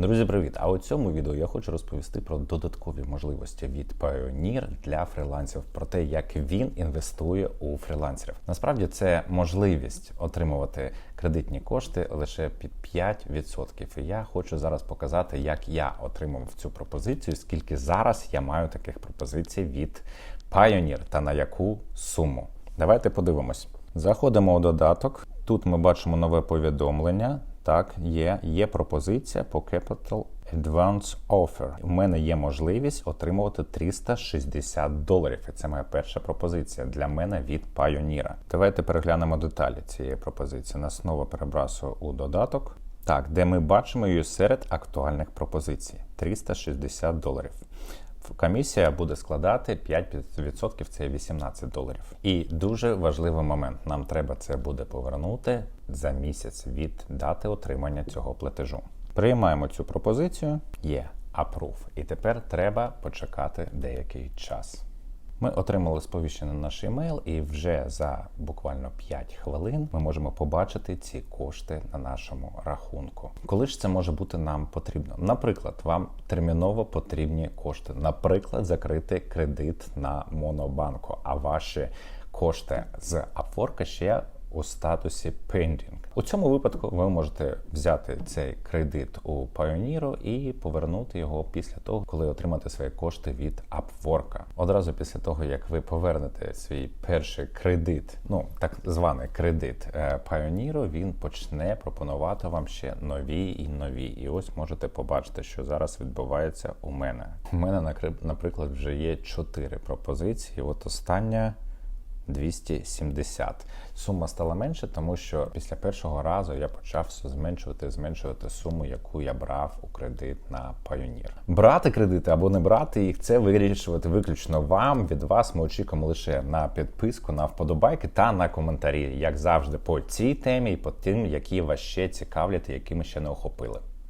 Друзі, привіт! А у цьому відео я хочу розповісти про додаткові можливості від Pioneer для фрілансерів, про те, як він інвестує у фрілансерів. Насправді це можливість отримувати кредитні кошти лише під 5%. І я хочу зараз показати, як я отримав цю пропозицію, скільки зараз я маю таких пропозицій від Pioneer та на яку суму. Давайте подивимось. Заходимо у додаток. Тут ми бачимо нове повідомлення. Так, є, є пропозиція по Capital Advance Offer. У мене є можливість отримувати 360 доларів. І це моя перша пропозиція для мене від Pioneer. Давайте переглянемо деталі цієї пропозиції. Нас знову перебрасую у додаток. Так, де ми бачимо її серед актуальних пропозицій 360 доларів. Комісія буде складати 5%, це 18 доларів. І дуже важливий момент. Нам треба це буде повернути за місяць від дати отримання цього платежу. Приймаємо цю пропозицію. Є approve. І тепер треба почекати деякий час. Ми отримали сповіщення на наш емейл, і вже за буквально 5 хвилин ми можемо побачити ці кошти на нашому рахунку. Коли ж це може бути нам потрібно? Наприклад, вам терміново потрібні кошти, наприклад, закрити кредит на монобанку, а ваші кошти з Upwork ще у статусі pending. У цьому випадку ви можете взяти цей кредит у Pioneer і повернути його після того, коли отримаєте свої кошти від Upwork. Одразу після того, як ви повернете свій перший кредит, ну так званий кредит е, Pioneer, він почне пропонувати вам ще нові і нові. І ось можете побачити, що зараз відбувається у мене. У мене наприклад, вже є чотири пропозиції. От остання. 270. Сума стала менше, тому що після першого разу я почав зменшувати зменшувати суму, яку я брав у кредит на Pioneer. Брати кредити або не брати їх, це вирішувати виключно вам. Від вас ми очікуємо лише на підписку, на вподобайки та на коментарі, як завжди, по цій темі і по тим, які вас ще цікавлять, які ми ще не охопили.